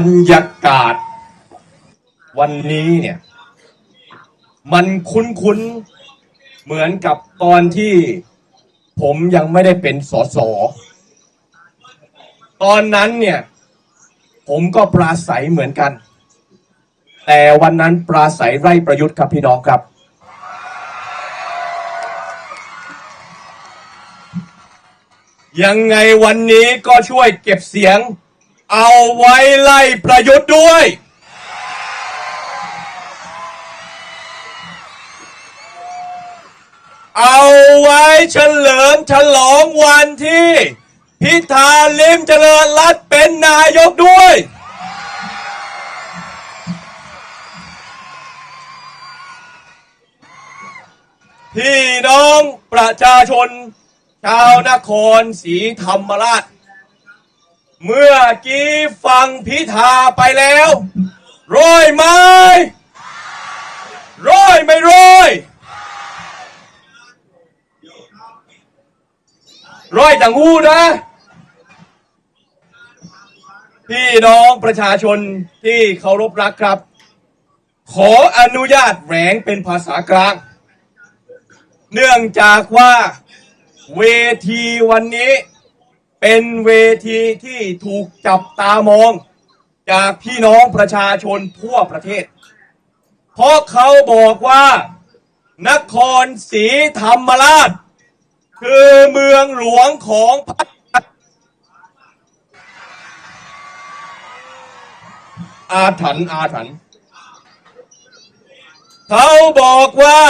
บรรยากาศ วันนี้เนี่ย มันคุ้นๆ เหมือนกับตอนที่ผมยังไม่ได้เป็นสส ตอนนั้นเนี่ย ผมก็ปราศัยเหมือนกัน แต่วันนั้นปราศัยไร่ประยุทธ์ครับพี่น้องครับ ยังไงวันนี้ก็ช่วยเก็บเสียง เอาไว้ไล่ประยุทธ์ด้วย เอาไว้เฉลิมฉลองวันที่ พิธาลิมเจริญรัตเป็นนายกด้วย พี่น้องประชาชนชาวนครศรีธรรมราช เมื่อกี้ฟังพิธาไปแล้วร้อยไหมร้อยไม่ร้อยร้อยต่างหูนะ พี่น้องประชาชนที่เคารพรักครับ ขออนุญาตแหวงเป็นภาษากลาง เนื่องจากว่าเวทีวันนี้ เป็นเวทีที่ถูกจับตามอง จากพี่น้องประชาชนทั่วประเทศ เพราะเขาบอกว่า นครศรีธรรมราช คือเมืองหลวงของพรรคอาถรรพ์อาถรรพ์เขาบอกว่า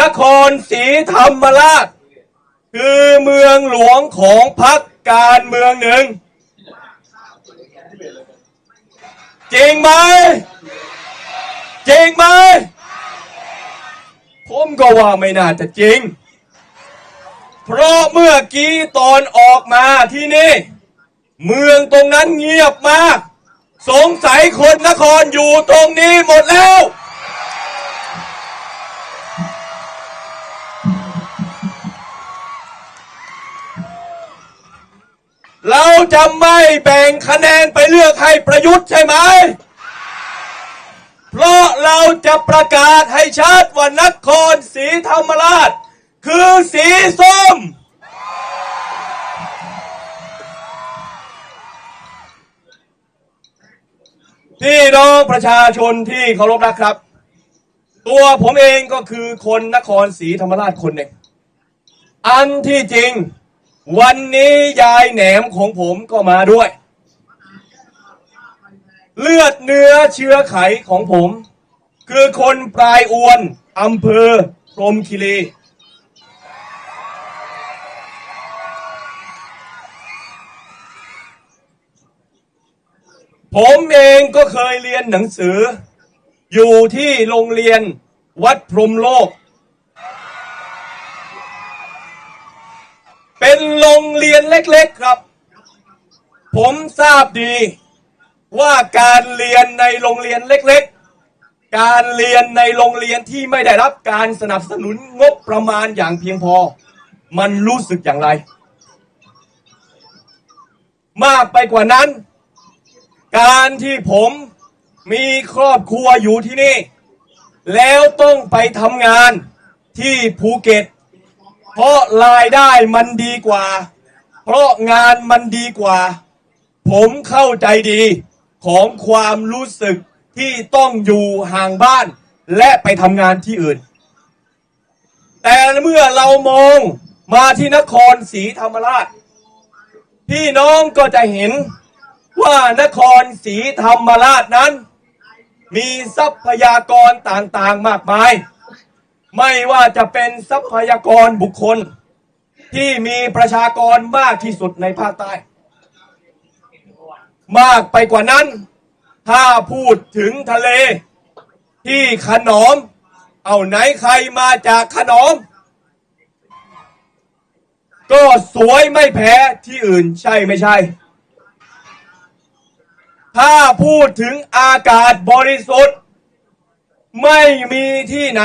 นครศรีธรรมราช คือเมืองหลวงของพรรคการเมืองหนึ่ง จริงไหมจริงไหมผมก็ว่าไม่น่าจะจริง เพราะเมื่อกี้ตอนออกมาที่นี่ เมืองตรงนั้นเงียบมาก สงสัยคนนครอยู่ตรงนี้หมดแล้ว เราจะไม่แบ่งคะแนนไปเลือกให้ประยุทธ์ใช่ไหม เพราะเราจะประกาศให้ชัดว่านครศรีธรรมราช คือสีส้ม พี่น้องประชาชนที่เคารพรักครับ ตัวผมเองก็คือคนนครศรีธรรมราชคนหนึ่งอันที่จริง วันนี้ยายแหนมของผมก็มาด้วย เลือดเนื้อเชื้อไขของผม คือคนปลายอวนอำเภอพรมคีรีผมเองก็เคยเรียนหนังสือ อยู่ที่โรงเรียนวัดพรมโลก เป็นโรงเรียนเล็กๆครับ ผมทราบดีว่าการเรียนในโรงเรียนเล็กๆ การเรียนในโรงเรียนที่ไม่ได้รับการสนับสนุนงบประมาณอย่างเพียงพอ มันรู้สึกอย่างไร มากไปกว่านั้น การที่ผมมีครอบครัวอยู่ที่นี่ แล้วต้องไปทำงานที่ภูเก็ต เพราะรายได้มันดีกว่า เพราะงานมันดีกว่า ผมเข้าใจดีของความรู้สึกที่ต้องอยู่ห่างบ้าน และไปทำงานที่อื่น แต่เมื่อเรามองมาที่นครศรีธรรมราช พี่น้องก็จะเห็นว่านครศรีธรรมราชนั้น มีทรัพยากรต่างๆมากมาย ไม่ว่าจะเป็นทรัพยากรบุคคล ที่มีประชากรมากที่สุดในภาคใต้ มากไปกว่านั้น ถ้าพูดถึงทะเล ที่ขนอม เอาไหนใครมาจากขนอม ก็สวยไม่แพ้ที่อื่นใช่ไม่ใช่ ถ้าพูดถึงอากาศบริสุทธิ์ ไม่มีที่ไหน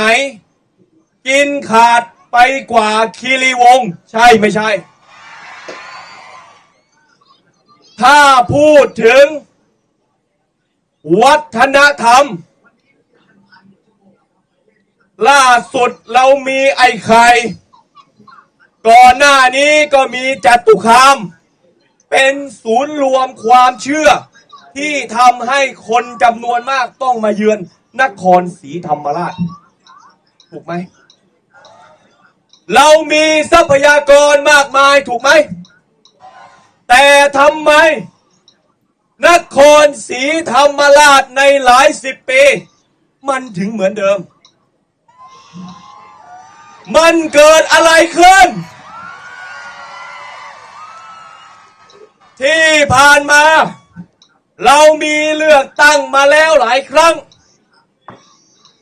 กินขาดไปกว่าคีรีวง ใช่ไม่ใช่ ถ้าพูดถึง วัฒนธรรม ล่าสุดเรามีไอ้ไข่ก่อนหน้านี้ก็มีจัตุคาม เป็นศูนย์รวมความเชื่อ ที่ทำให้คนจำนวนมากต้องมาเยือนนครศรีธรรมราช ถูกไหม เรามีทรัพยากรมากมายถูกไหม แต่ทำไม นครศรีธรรมราชในหลายสิบปี มันถึงเหมือนเดิม มันเกิดอะไรขึ้น ที่ผ่านมา เรามีเลือกตั้งมาแล้วหลายครั้ง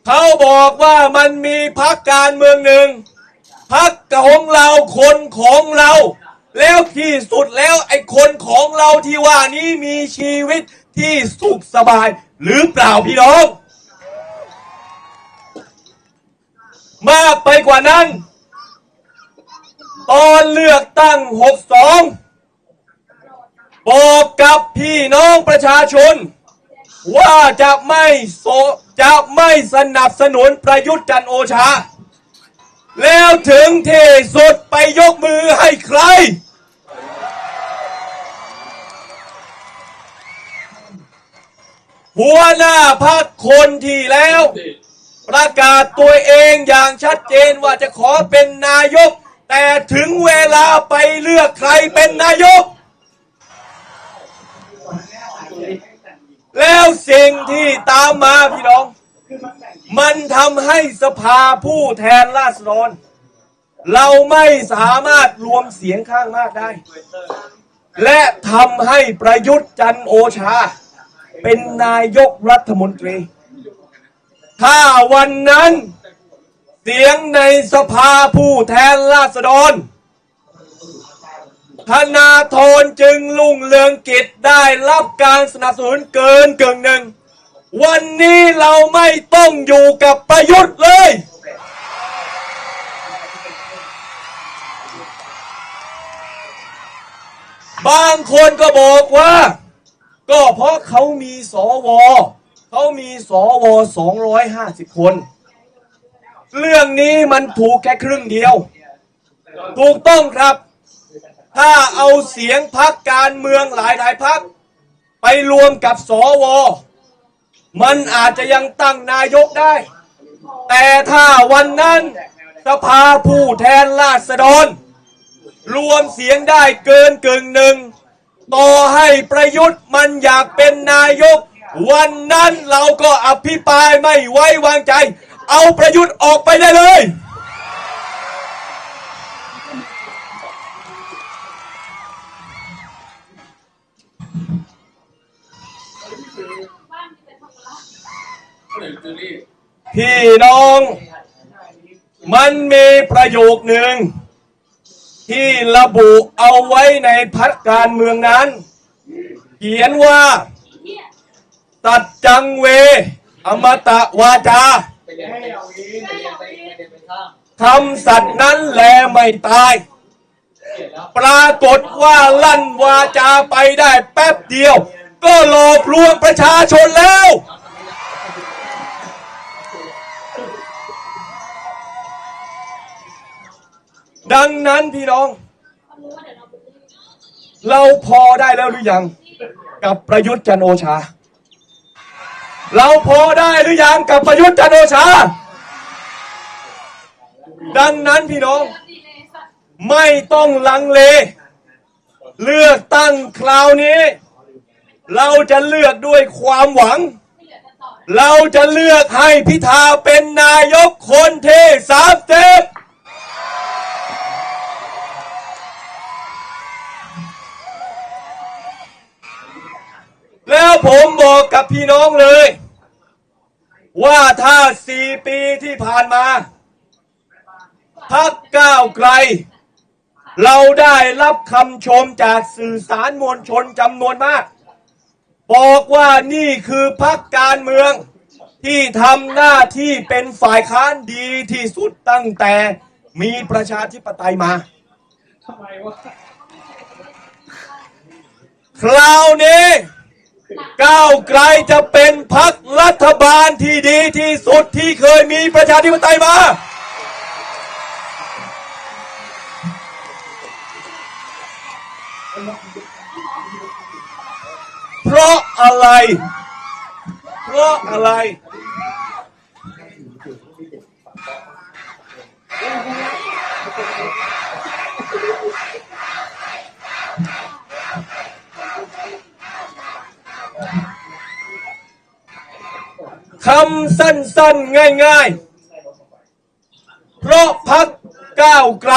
เขาบอกว่ามันมีพักการเมืองหนึ่ง พักของเราคนของเรา แล้วที่สุดแล้วไอ้คนของเราที่ว่านี้มีชีวิตที่สุขสบายหรือเปล่าพี่น้อง มากไปกว่านั้น ตอนเลือกตั้ง 62 บอกกับพี่น้องประชาชน ว่าจะไม่โซจะไม่สนับสนุนประยุทธ์จันทร์โอชา แล้วถึงที่สุดไปยกมือให้ใคร หัวหน้าพักคนที่แล้ว ประกาศตัวเองอย่างชัดเจนว่าจะขอเป็นนายก แต่ถึงเวลาไปเลือกใครเป็นนายก แล้วสิ่งที่ตามมาพี่น้อง มันทำให้สภาผู้แทนราษฎร เราไม่สามารถรวมเสียงข้างมากได้ และทำให้ประยุทธ์จันโอชา เป็นนายกรัฐมนตรี ถ้าวันนั้น เสียงในสภาผู้แทนราษฎรธนาธรจึงลุ่งเรืองกิจได้รับการสนับสนุนเกินกึ่งหนึ่ง วันนี้เราไม่ต้องอยู่กับประยุทธ์เลย บางคนก็บอกว่า ก็เพราะเขามีสวเขามีสวอ250คน เรื่องนี้มันถูกแค่ครึ่งเดียว ถูกต้องครับ ถ้าเอาเสียงพักการเมืองหลายหลายพักไปรวมกับสว มันอาจจะยังตั้งนายกได้ แต่ถ้าวันนั้นสภาผู้แทนราษฎร รวมเสียงได้เกินกึ่งหนึ่ง ต่อให้ประยุทธ์มันอยากเป็นนายก วันนั้นเราก็อภิปรายไม่ไว้วางใจ เอาประยุทธ์ออกไปได้เลย พี่น้อง มันมีประโยคหนึ่ง ที่ระบุเอาไว้ในพักการเมืองนั้น เขียนว่า ตัดจังเว อมตะวาจาทำสัตว์นั้นแลไม่ตาย ปรากฏว่าลั่นวาจาไปได้แป๊บเดียว ก็หลอกลวงประชาชนแล้ว ดังนั้นพี่น้อง เราพอได้แล้วหรือยัง กับประยุทธ์จันโอชา เราพอได้หรือยังกับประยุทธ์จันโอชา ดังนั้นพี่น้อง ไม่ต้องลังเล เลือกตั้งคราวนี้ เราจะเลือกด้วยความหวัง เราจะเลือกให้พิธาเป็นนายกคนที่สามเจ็ แล้วผมบอกกับพี่น้องเลย ว่าถ้าสี่ปีที่ผ่านมาพักก้าวไกล เราได้รับคำชมจากสื่อสารมวลชนจำนวนมาก บอกว่านี่คือพักการเมืองที่ทำหน้าที่เป็นฝ่ายค้านดีที่สุดตั้งแต่มีประชาธิปไตยมาทำไมวะคราวนี้ ก้าวไกลจะเป็นพักรัฐบาลที่ดีที่สุดที่เคยมีประชาธิปไตยมา เพราะอะไร เพราะอะไรำสั้นๆ ง่ายๆ เพราะพักก้าวไกล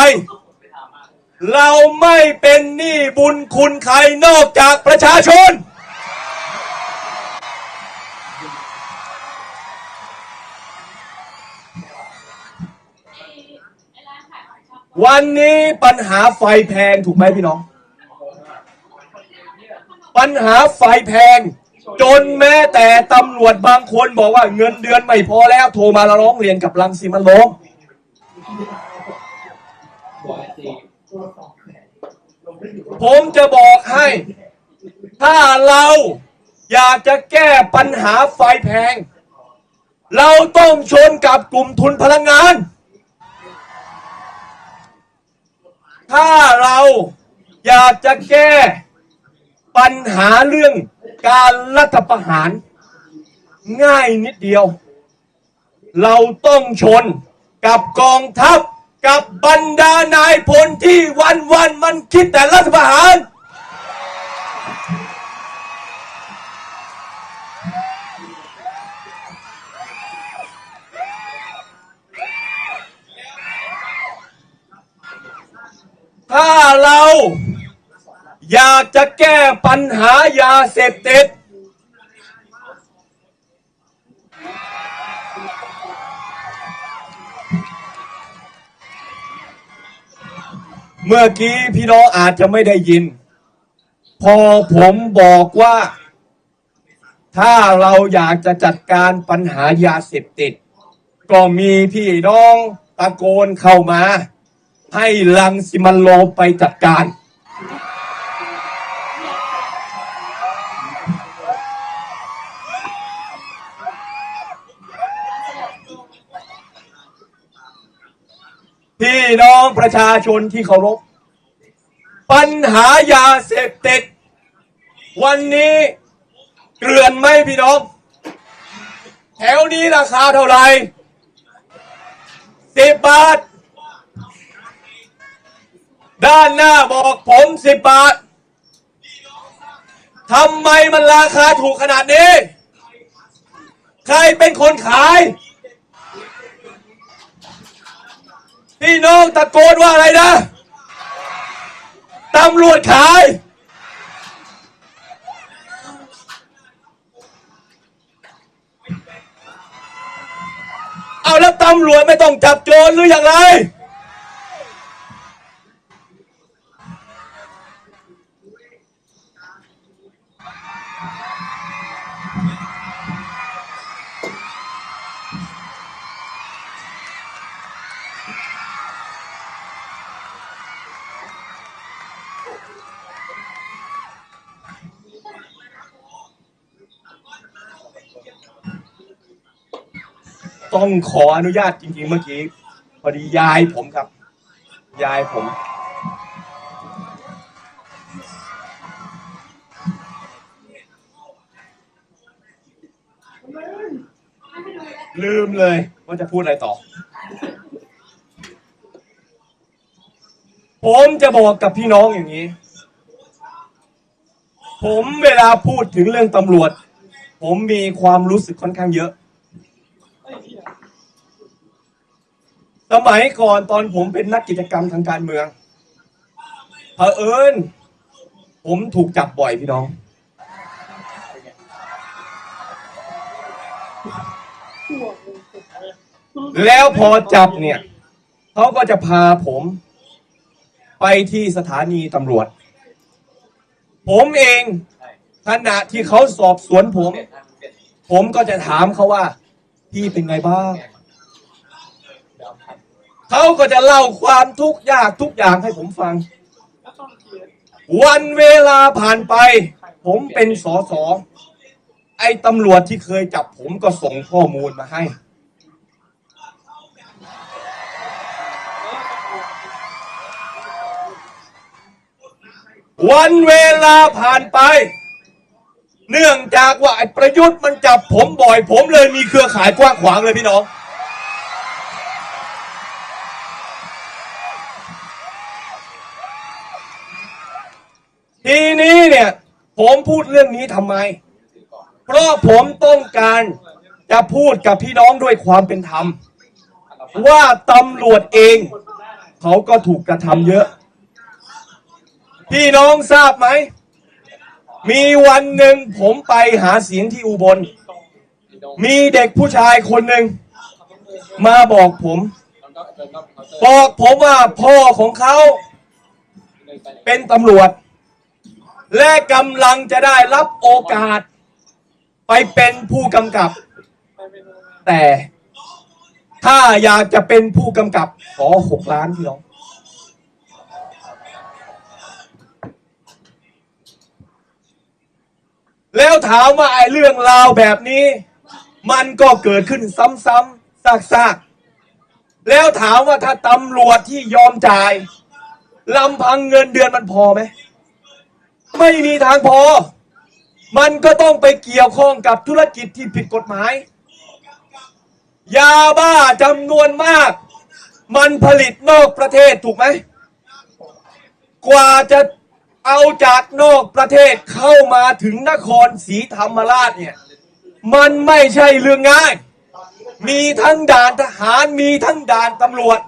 เราไม่เป็นหนี้บุญคุณใครนอกจากประชาชน วันนี้ปัญหาไฟแพงถูกไหมพี่น้อง ปัญหาไฟแพง จนแม้แต่ตำรวจบางคนบอกว่าเงินเดือนไม่พอแล้วโทรมาร้องเรียนกับรังสิมันต์โรมผมจะบอกให้ ถ้าเราอยากจะแก้ปัญหาไฟแพง เราต้องชนกับกลุ่มทุนพลังงาน ถ้าเราอยากจะแก้ปัญหาเรื่อง การรัฐประหาร ง่ายนิดเดียว เราต้องชนกับกองทัพกับบรรดานายพลที่วันวันมันคิดแต่รัฐประหาร ถ้าเรา อยากจะแก้ปัญหายาเสพติด เมื่อกี้พี่น้องอาจจะไม่ได้ยิน พอผมบอกว่า ถ้าเราอยากจะจัดการปัญหายาเสพติด ก็มีพี่น้องตะโกนเข้ามา ให้ลังสิมันโลไปจัดการ พี่น้องประชาชนที่เคารพ ปัญหายาเสพติด วันนี้เกลื่อนไหมพี่น้อง แถวนี้ราคาเท่าไหร่สิบบาท ด้านหน้าบอกผมสิบบาททำไมมันราคาถูกขนาดนี้ ใครเป็นคนขาย พี่น้องตะโกนว่าอะไรนะตำรวจขาย เอาแล้วตำรวจไม่ต้องจับโจรหรืออย่างไร ต้องขออนุญาตจริงๆเมื่อกี้พอดียายผมครับ ยายผม ลืมเลยว่าจะพูดอะไรต่อ ผมจะบอกกับพี่น้องอย่างนี้ ผมเวลาพูดถึงเรื่องตำรวจ ผมมีความรู้สึกค่อนข้างเยอะ สมัยก่อนตอนผมเป็นนักกิจกรรมทางการเมืองเผอิญผมถูกจับบ่อยพี่น้อง แล้วพอจับเนี่ยเขาก็จะพาผม ไปที่สถานีตำรวจ ผมเองขณะที่เขาสอบสวนผม ผมก็จะถามเขาว่า พี่เป็นไงบ้าง เขาก็จะเล่าความทุกข์ยากทุกอย่างให้ผมฟัง วันเวลาผ่านไป ผมเป็นสอสอไอ้ตำรวจที่เคยจับผมก็ส่งข้อมูลมาให้ วันเวลาผ่านไป เนื่องจากว่าไอ้ประยุทธ์มันจับผมบ่อย ผมเลยมีเครือข่ายกว้างขวางเลยพี่น้อง ทีนี้เนี่ย ผมพูดเรื่องนี้ทำไม เพราะผมต้องการจะพูดกับพี่น้องด้วยความเป็นธรรม ว่าตำรวจเอง เขาก็ถูกกระทำเยอะ พี่น้องทราบไหม มีวันหนึ่งผมไปหาเสียงที่อุบล มีเด็กผู้ชายคนหนึ่งมาบอกผม บอกผมว่าพ่อของเขาเป็นตำรวจ และกำลังจะได้รับโอกาส ไปเป็นผู้กำกับ แต่ถ้าอยากจะเป็นผู้กำกับ ขอหกล้านพี่น้องแล้วถามว่าไอ้เรื่องราวแบบนี้ มันก็เกิดขึ้นซ้ำๆซากๆ แล้วถามว่าถ้าตำรวจที่ยอมจ่ายลำพังเงินเดือนมันพอไหม ไม่มีทางพอ มันก็ต้องไปเกี่ยวข้องกับธุรกิจที่ผิดกฎหมาย ยาบ้าจำนวนมาก มันผลิตนอกประเทศถูกไหม กว่าจะเอาจากนอกประเทศเข้ามาถึงนครศรีธรรมราชเนี่ย มันไม่ใช่เรื่องง่าย มีทั้งด่านทหารมีทั้งด่านตำรวจ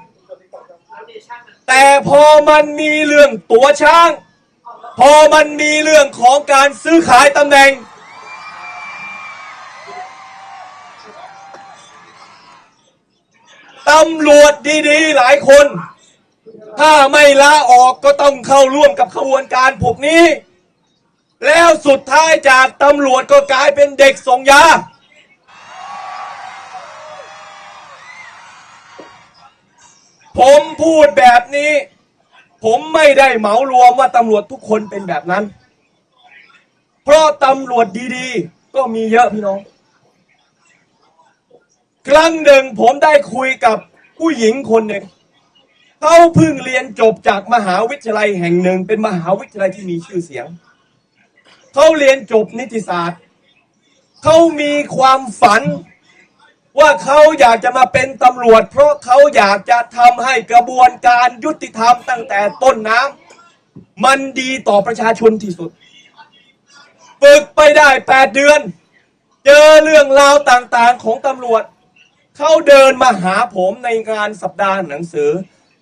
แต่พอมันมีเรื่องตัวช้าง พอมันมีเรื่องของการซื้อขายตำแหน่ง ตำรวจดีๆหลายคน ถ้าไม่ลาออกก็ต้องเข้าร่วมกับขบวนการพวกนี้ แล้วสุดท้ายจากตำรวจก็กลายเป็นเด็กส่งยา ผมพูดแบบนี้ ผมไม่ได้เหมารวมว่าตำรวจทุกคนเป็นแบบนั้น เพราะตำรวจดีๆ ก็มีเยอะพี่น้อง ครั้งหนึ่งผมได้คุยกับผู้หญิงคนหนึ่งเขาเพิ่งเรียนจบจากมหาวิทยาลัยแห่งหนึ่ง เป็นมหาวิทยาลัยที่มีชื่อเสียง เขาเรียนจบนิติศาสตร์ เขามีความฝัน ว่าเขาอยากจะมาเป็นตำรวจ เพราะเขาอยากจะทำให้กระบวนการยุติธรรมตั้งแต่ต้นน้ำมันดีต่อประชาชนที่สุดฝึกไปได้แปดเดือน เจอเรื่องราวต่างๆของตำรวจ เขาเดินมาหาผมในงานสัปดาห์หนังสือ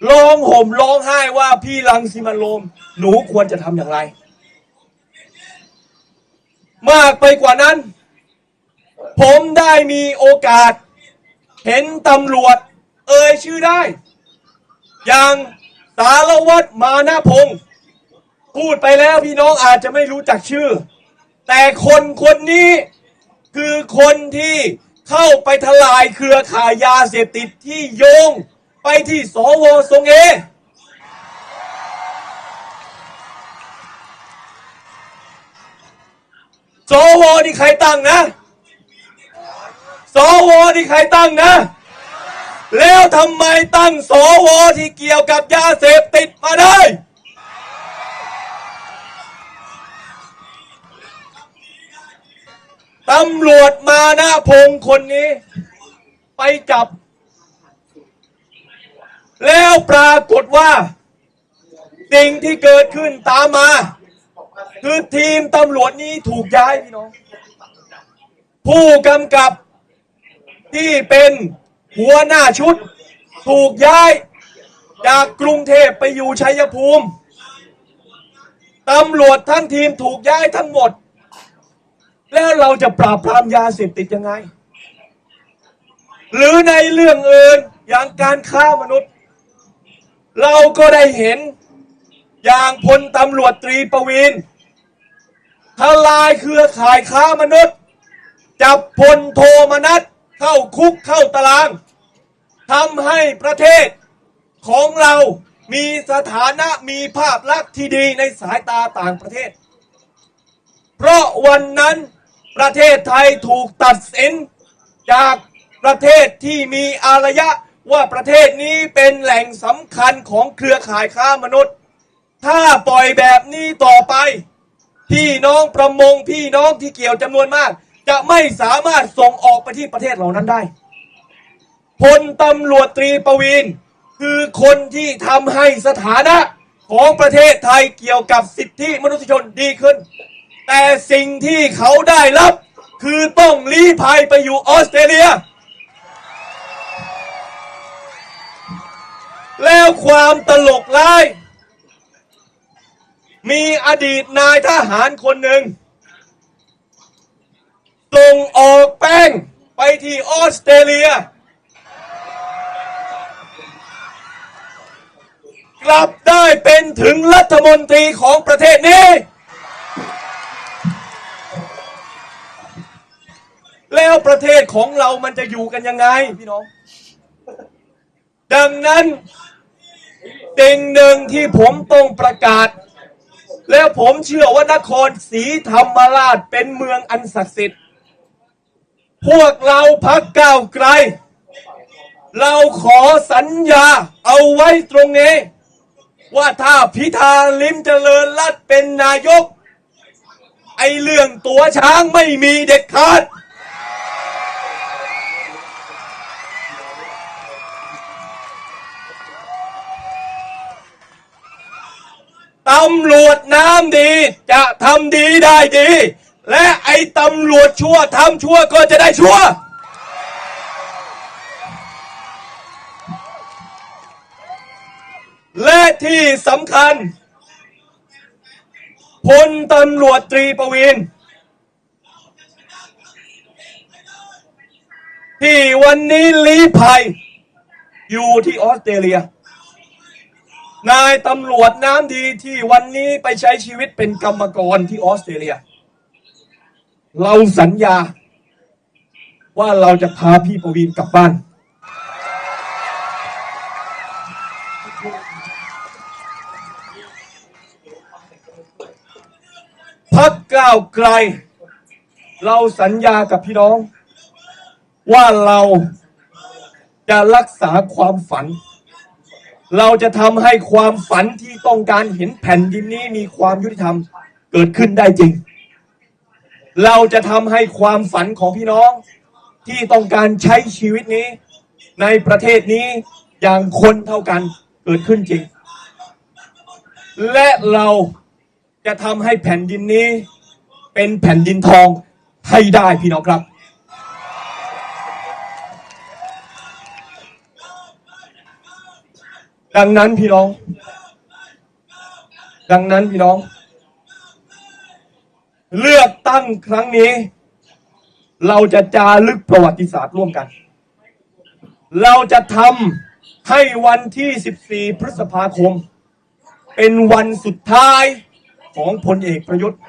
ร้องห่มร้องไห้ว่าพี่ลังสิมันโรมหนูควรจะทำอย่างไร มากไปกว่านั้น ผมได้มีโอกาส เห็นตำรวจ เอ่ยชื่อได้ อย่างสารวัตรมานาพงศ์พูดไปแล้วพี่น้องอาจจะไม่รู้จักชื่อ แต่คนคนนี้คือคนที่เข้าไปทลายเครือข่ายยาเสพติดที่โยงไปที่สวทรงเอสวนี่ใครตั้งนะ สวนี่ใครตั้งนะ แล้วทำไมตั้งสวที่เกี่ยวกับยาเสพติดมาได้ ตำรวจมาหนะพงคนนี้ ไปจับ แล้วปรากฏว่า สิ่งที่เกิดขึ้นตามมา คือทีมตำรวจนี้ถูกย้ายพี่น้อง ผู้กำกับ ที่เป็นหัวหน้าชุด ถูกย้ายจากกรุงเทพไปอยู่ชัยภูมิตำรวจทั้งทีมถูกย้ายทั้งหมด แล้วเราจะปราบปรามยาเสพติดยังไง หรือในเรื่องอื่นอย่างการฆ่ามนุษย์ เราก็ได้เห็นอย่างพลตำรวจตรีประวินทลายเครือข่ายค้ามนุษย์ จับพลโทมนัส เข้าคุกเข้าตารางทำให้ประเทศของเรามีสถานะมีภาพลักษณ์ที่ดีในสายตาต่างประเทศ เพราะวันนั้นประเทศไทยถูกตัดสินจากประเทศที่มีอารยะว่าประเทศนี้เป็นแหล่งสำคัญของเครือข่ายค้ามนุษย์ ถ้าปล่อยแบบนี้ต่อไป พี่น้องประมงพี่น้องที่เกี่ยวจำนวนมาก จะไม่สามารถส่งออกไปที่ประเทศเหล่านั้นได้พลตำรวจตรีประวินคือคนที่ทำให้สถานะของประเทศไทยเกี่ยวกับสิทธิมนุษยชนดีขึ้น แต่สิ่งที่เขาได้รับ คือต้องลี้ภัยไปอยู่ออสเตรเลีย แล้วความตลกร้าย มีอดีตนายทหารคนหนึ่ง ส่งออกแป้งไปที่ออสเตรเลีย กลับได้เป็นถึงรัฐมนตรีของประเทศนี้ แล้วประเทศของเรามันจะอยู่กันยังไงพี่น้อง ดังนั้นสิ่งหนึ่งที่ผมต้องประกาศ แล้วผมเชื่อว่านครศรีธรรมราชเป็นเมืองอันศักดิ์สิทธิ์ พวกเราพักก้าวไกล เราขอสัญญาเอาไว้ตรงนี้ ว่าถ้าพิธาลิมเจริญรัตเป็นนายก ไอเรื่องตัวช้างไม่มีเด็ดขาดตำรวจน้ำดีจะทำดีได้ดี และไอ้ตำรวจชั่วทำชั่วก็จะได้ชั่ว และที่สำคัญพลตำรวจตรีประวินที่วันนี้ลี้ภัย อยู่ที่ออสเตรเลีย นายตำรวจน้ำดีที่วันนี้ไปใช้ชีวิตเป็นกรรมกรที่ออสเตรเลีย เราสัญญา ว่าเราจะพาพี่ประวินกลับบ้าน พักก้าวไกล เราสัญญากับพี่น้อง ว่าเราจะรักษาความฝัน เราจะทำให้ความฝันที่ต้องการเห็นแผ่นดินนี้มีความยุติธรรมเกิดขึ้นได้จริง เราจะทำให้ความฝันของพี่น้องที่ต้องการใช้ชีวิตนี้ ในประเทศนี้อย่างคนเท่ากันเกิดขึ้นจริง และเราจะทำให้แผ่นดินนี้ เป็นแผ่นดินทองให้ได้พี่น้องครับ ดังนั้นพี่น้อง ดังนั้นพี่น้อง เลือกตั้งครั้งนี้ เราจะจารึกประวัติศาสตร์ร่วมกัน เราจะทำให้วันที่ 14 พฤษภาคม เป็นวันสุดท้ายของพลเอกประยุทธ์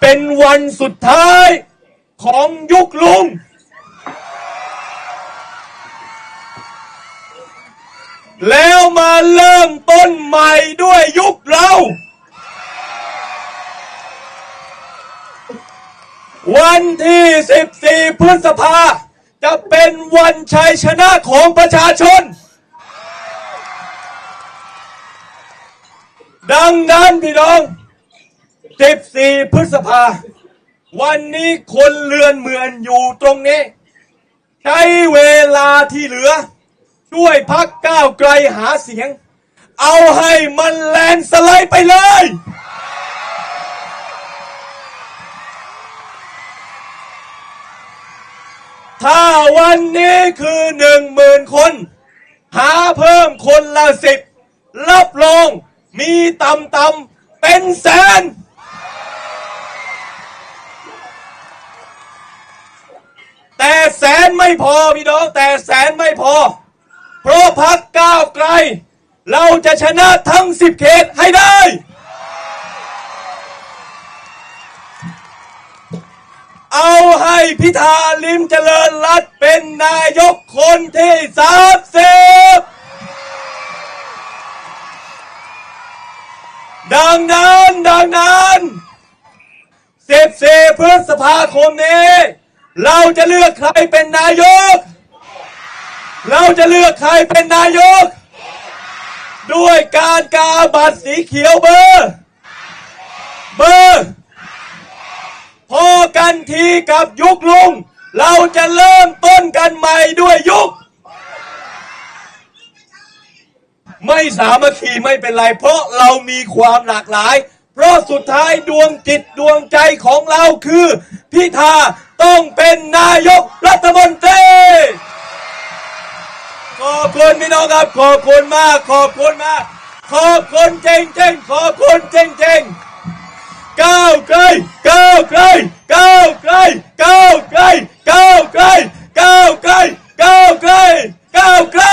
เป็นวันสุดท้ายของยุคลุง แล้วมาเริ่มต้นใหม่ด้วยยุคเรา วันที่ 14 พฤษภา จะเป็นวันชัยชนะของประชาชน ดังนั้นพี่น้อง 14 พฤษภา วันนี้คนเรือนเมือนอยู่ตรงนี้ ใช้เวลาที่เหลือ ช่วยพักก้าวไกลหาเสียง เอาให้มันแลนสไลด์ไปเลย ถ้าวันนี้คือหนึ่งหมื่นคน หาเพิ่มคนละสิบรับรองมีต่ำเป็นแสน แต่แสนไม่พอพี่น้องแต่แสนไม่พอ เพราะพักก้าวไกล เราจะชนะทั้งสิบเขตให้ได้ เอาให้พิธาลิมเจริญรัตเป็นนายกคนที่สามสิบดังนั้นดังนั้น14พฤษภาคมนี้ เราจะเลือกใครเป็นนายก เราจะเลือกใครเป็นนายก ด้วยการกาบัตรสีเขียวเบอร์ เบอร์ พอกันทีกับยุคลุง เราจะเริ่มต้นกันใหม่ด้วยยุค ไม่สามัคคีไม่เป็นไร เพราะเรามีความหลากหลาย เพราะสุดท้ายดวงจิตดวงใจของเราคือ พิธาต้องเป็นนายกรัฐมนตรี ขอบคุณพี่น้องครับ ขอบคุณมาก ขอบคุณมาก ขอบคุณจริงจริงขอบคุณจริงจริงก้าวไกลก้าวไกลก้าวไกลก้าวไกลก้าวไกลก้าวไกลก้าวไกลก้าวไกล